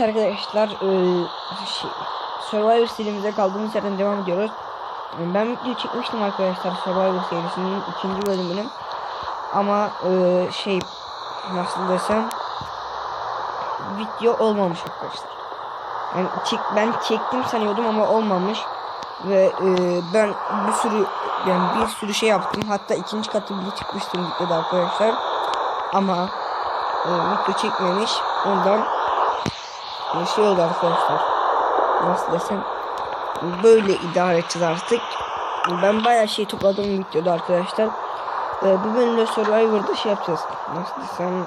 Evet arkadaşlar şey, Survivor serimize kaldığımız yerden devam ediyoruz. Ben video çekmiştim arkadaşlar Survivor serisinin ikinci bölümünü. Ama e, şey nasıl desem video olmamış arkadaşlar. Yani çek, ben çektim sanıyordum ama olmamış. Ve e, ben bir sürü yani bir sürü şey yaptım. Hatta ikinci katı bile çıkmıştım videoda arkadaşlar. Ama video çekmemiş. Ondan e, şey oldu arkadaşlar. Nasıl desem böyle idare edeceğiz artık. Ben bayağı şey topladım videoda arkadaşlar. E, bu bölümde Survivor'da şey yapacağız. Nasıl desem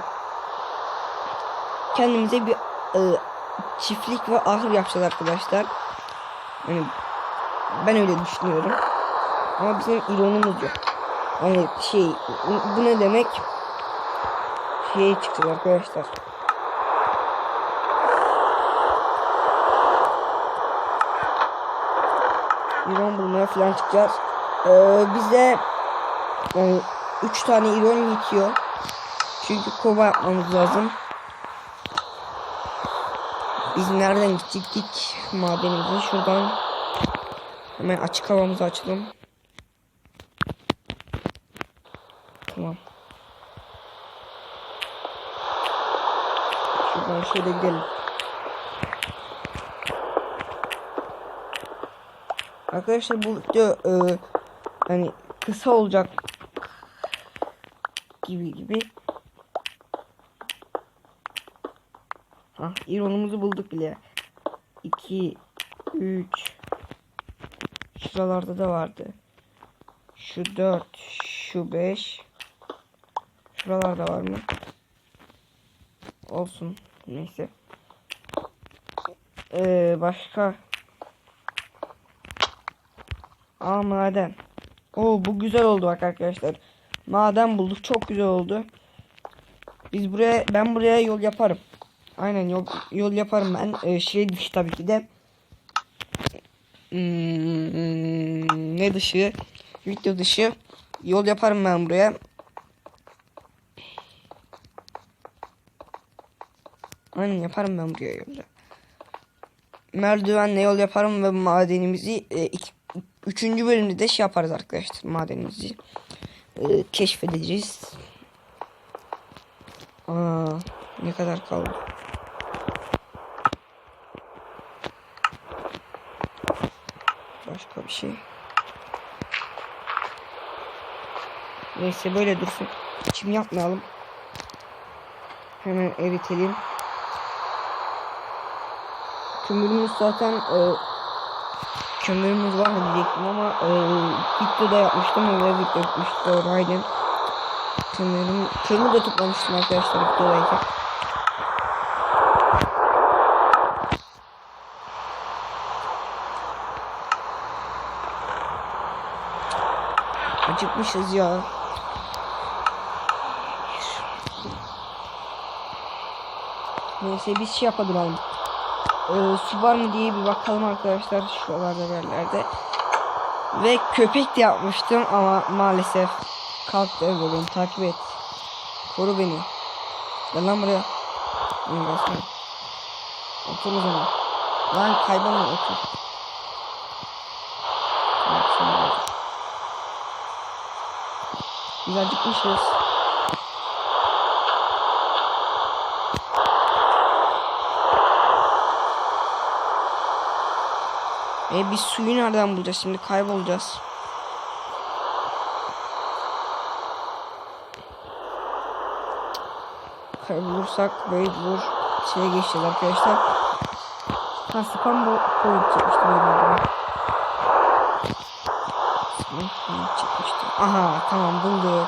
kendimize bir e, çiftlik ve ahır yapacağız arkadaşlar. Yani ben öyle düşünüyorum. Ama bizim ironumuz yok. Yani şey bu ne demek? Şey çıkacak arkadaşlar. Bulmaya falan çıkacağız. Ee, bize yani 3 tane iron yetiyor. Çünkü kova yapmamız lazım. Biz nereden gittik madenimize şuradan hemen açık havamızı açalım. Tamam. Şuradan şöyle gidelim. Arkadaşlar bu video e, hani kısa olacak gibi gibi. Ah, ironumuzu bulduk bile. 2 3 Şuralarda da vardı. Şu 4, şu 5. Şuralarda var mı? Olsun. Neyse. Ee, başka. Aa maden. Oo bu güzel oldu bak arkadaşlar. Maden bulduk. Çok güzel oldu. Biz buraya ben buraya yol yaparım. Aynen yol yol yaparım ben. Ee, şey dışı tabii ki de. Hmm, ne dışı? Video dışı. Yol yaparım ben buraya. Aynen yaparım ben buraya yolda. Merdivenle yol yaparım ve madenimizi e, iki, üçüncü bölümde de şey yaparız arkadaşlar madenimizi e, keşfedeceğiz. Aa, ne kadar kaldı? Başka bir şey. Neyse böyle dursun. Çim yapmayalım. Hemen eritelim. Kömürümüz zaten e, kömürümüz var mı diyecektim ama e, videoda yapmıştım ve video etmişti oraydı. Kömürüm, kömür de toplamıştım arkadaşlar videodayken. Acıkmışız ya. Neyse biz şey yapalım. Ee, su var mı diye bir bakalım arkadaşlar şuralarda yerlerde. Ve köpek de yapmıştım ama maalesef kalktı bölüm takip et. Koru beni. Gel lan buraya. Beni gelsene. Otur o zaman. Lan kaybolma otur. Evet, şimdi gel. Biz acıkmışız. E biz suyu nereden bulacağız şimdi kaybolacağız. Kaybolursak böyle zor şeye geçeceğiz arkadaşlar. Ha spam bu point çıkmıştı Spam point. Aha tamam bulduk.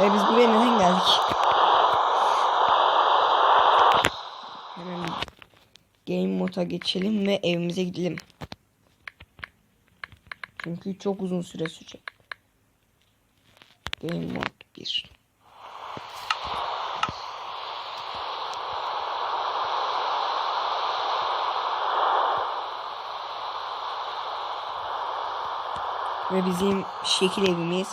E biz buraya neden geldik? Hemen Moda geçelim ve evimize gidelim. Çünkü çok uzun süre sürecek. Game mod 1. Ve bizim şekil evimiz.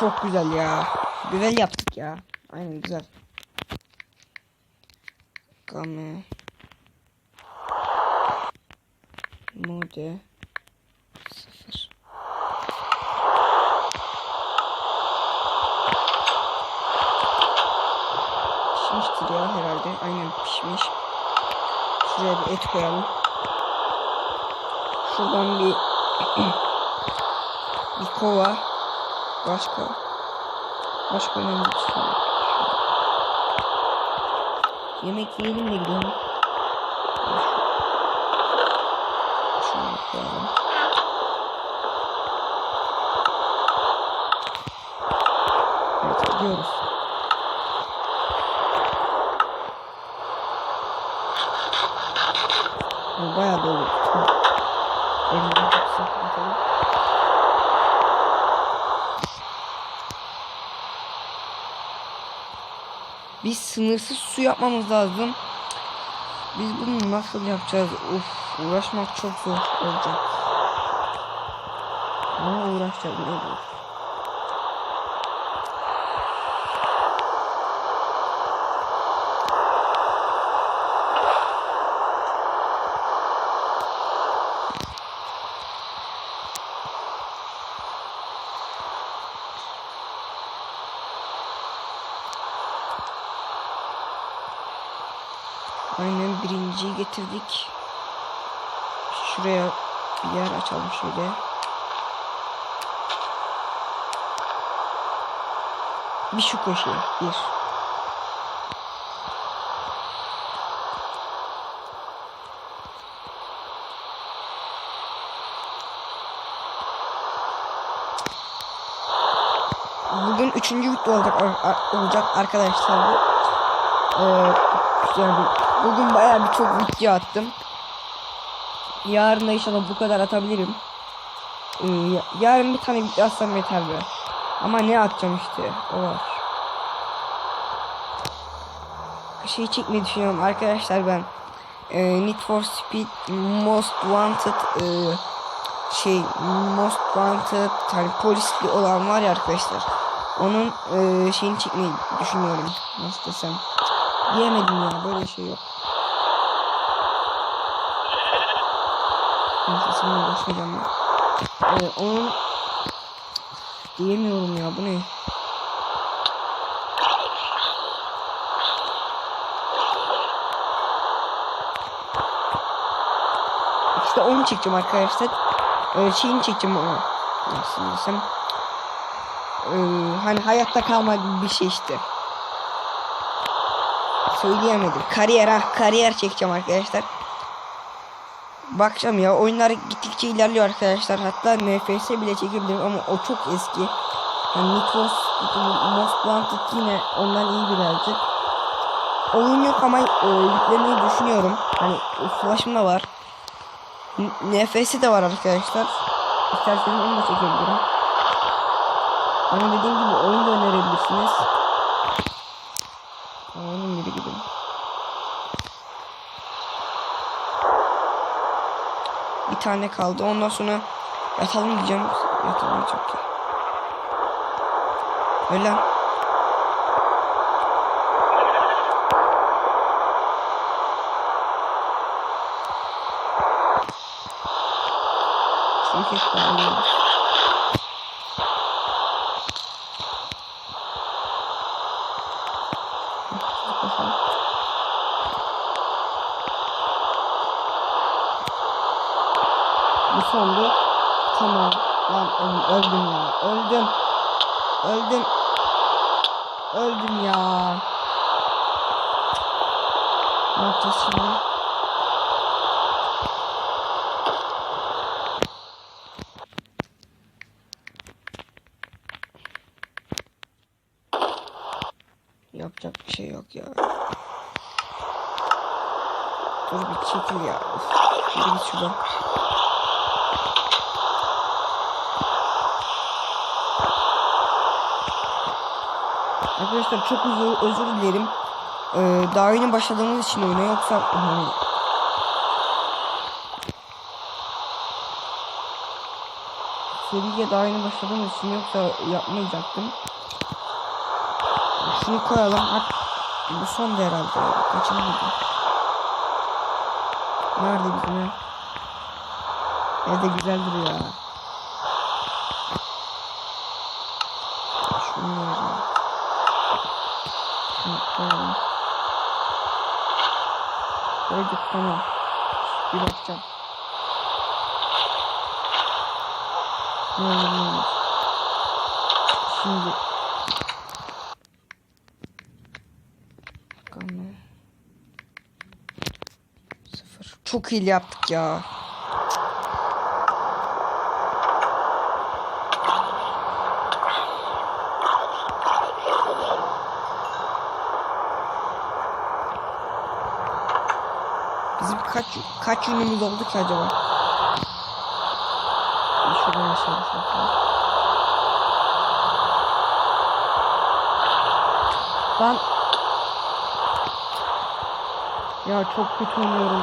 Çok güzel ya. Güzel yaptık ya. Aynen güzel. Game. Mode. Sıfır. Pişmiştir ya herhalde. Aynen pişmiş. Şuraya bir et koyalım. Şuradan bir bir kova. Başka. Başka önemli bir şey. Yemek yiyelim de gidelim. Şunu. Evet gidiyoruz. Bu bayağı dolu. Elimden tutsak bakalım. Biz sınırsız su yapmamız lazım. Biz bunu nasıl yapacağız? Uf, uğraşmak çok zor olacak. Ama uğraşacağız ne olur. Aynen birinciyi getirdik. Şuraya bir yer açalım şöyle. Bir şu köşeye. Bir. Bugün üçüncü video olacak, olacak arkadaşlar. Ee, yani bugün bayağı bir çok video attım. Yarın da inşallah bu kadar atabilirim. Ee, ya- yarın bir tane video atsam yeter be. Ama ne atacağım işte o var. Şey çekmeyi düşünüyorum arkadaşlar ben. Ee, Need for Speed Most Wanted e, şey Most Wanted hani polisli olan var ya arkadaşlar. Onun e, şeyini çekmeyi düşünüyorum. Nasıl desem. Diyemedim ya böyle şey yok. Neyse şimdi uğraşmayacağım ben. Ee, onun diyemiyorum ya bu ne? İşte onu çekeceğim arkadaşlar. Ee, şeyini çekeceğim ama. Nasıl desem. Ee, hani hayatta kalma gibi bir şey işte. Söyleyemedim. Kariyer ha kariyer çekeceğim arkadaşlar. Bakacağım ya oyunlar gittikçe ilerliyor arkadaşlar. Hatta NFS bile çekebilirim ama o çok eski. Yani Speed Most Wanted yine ondan iyi birazcık. Oyun yok ama e, yüklemeyi düşünüyorum. Hani flash'ım da var. NFS'i de var arkadaşlar. İsterseniz onu da çekebilirim. Bana dediğim gibi oyun da önerebilirsiniz. Onun gibi gibi. Bir tane kaldı. Ondan sonra yatalım diyeceğim. Yatamayacak ya. Öyle. Çünkü hep bağırıyoruz. Bakalım. Bu sondu. Tamam. Lan oğlum öldüm ya. Öldüm. Öldüm. Öldüm ya. Ne yapacağız şimdi? Yapacak bir şey yok ya. Dur bir çekil ya. Yürü git şuradan. Arkadaşlar çok özür, özür dilerim. Ee, daha yeni başladığımız için oyuna yoksa seriye daha yeni başladığımız için yoksa yapmayacaktım. Şunu koyalım. Hat Bu son da herhalde. video? Nerede bizim ev? Evde güzel duruyor. Şunu tamam. Bir bakacağım. Ne olur ne olmaz. Şimdi Bakalım. Sıfır. Çok iyi yaptık ya. Bizim kaç kaç yönümüz oldu ki acaba? Şuradan. Ben ya çok kötü oynuyorum.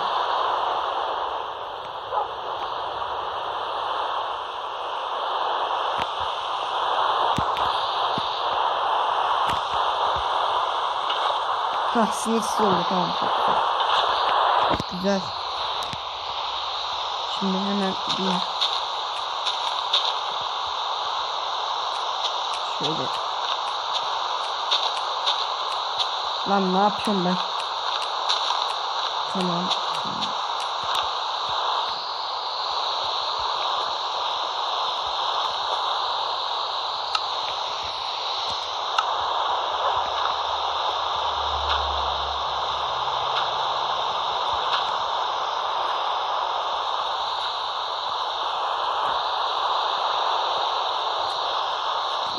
Hah sınırsız oldu tamam çok güzel. Güzel. Şimdi hemen bir şöyle Lan ne yapıyorum ben? Tamam.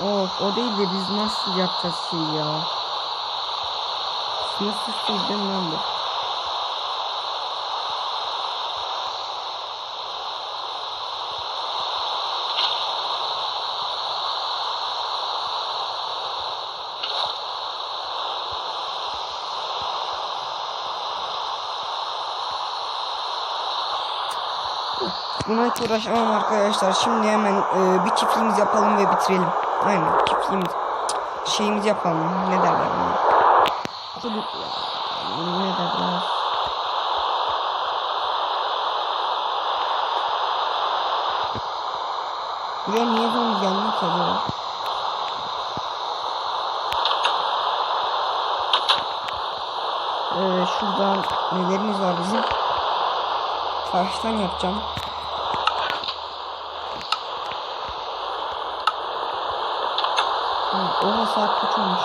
Of o değil de biz nasıl yapacağız şeyi ya? Nasıl sildim lan bu? Hiç uğraşamam arkadaşlar. Şimdi hemen e, bir çiftliğimiz yapalım ve bitirelim. Aynen çiftliğimiz. Şeyimizi yapalım. Ne derler buna? Ya. Ne derler? Buraya niye zombi gelmiyor ki acaba? Ee, şuradan nelerimiz var bizim? Taştan yapacağım. Ha, oha saat kaç olmuş?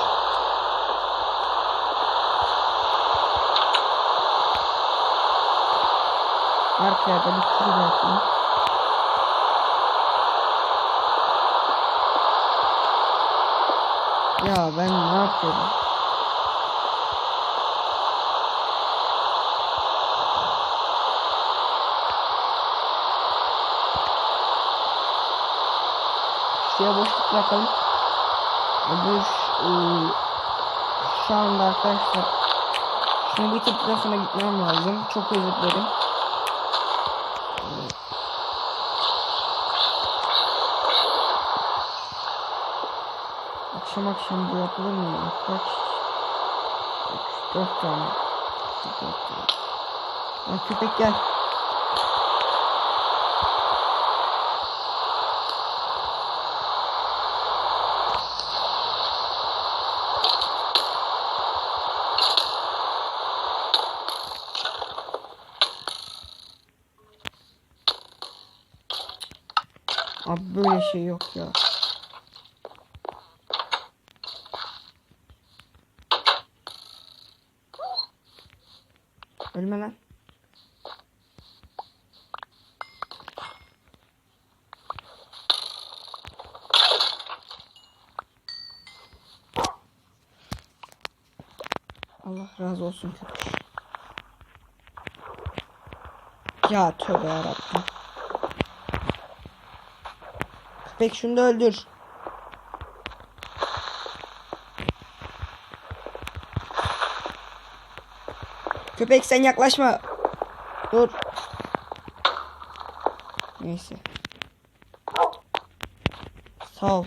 Arkaya da bir sürü bırakayım. Ya ben ne yapıyorum? Şuraya boşluk bırakalım. Bu e, şu anda arkadaşlar şunu bitirdikten sonra gitmem lazım. Çok özür dilerim. Akşam akşam bu yapılır mı? Kaç? 4 tane. 4 tane. Köpek gel. Abi böyle şey yok ya. Ölme lan. Allah razı olsun köpek. Ya tövbe yarabbim. Köpek şunu da öldür. Köpek sen yaklaşma. Dur. Neyse. Sağ ol.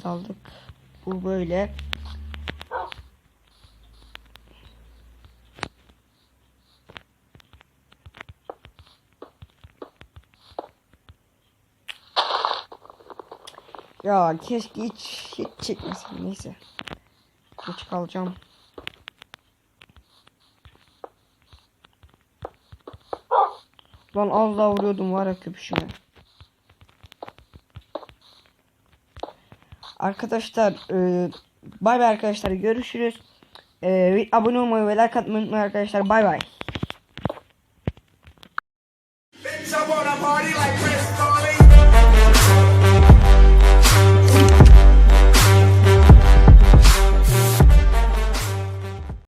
Biz aldık. Bu böyle. Ya keşke hiç hiç çekmesin neyse. Geç kalacağım. Lan az daha vuruyordum var ya köpüşüme. Arkadaşlar e, bay bay arkadaşlar görüşürüz. E, abone olmayı ve like atmayı unutmayın arkadaşlar bay bay.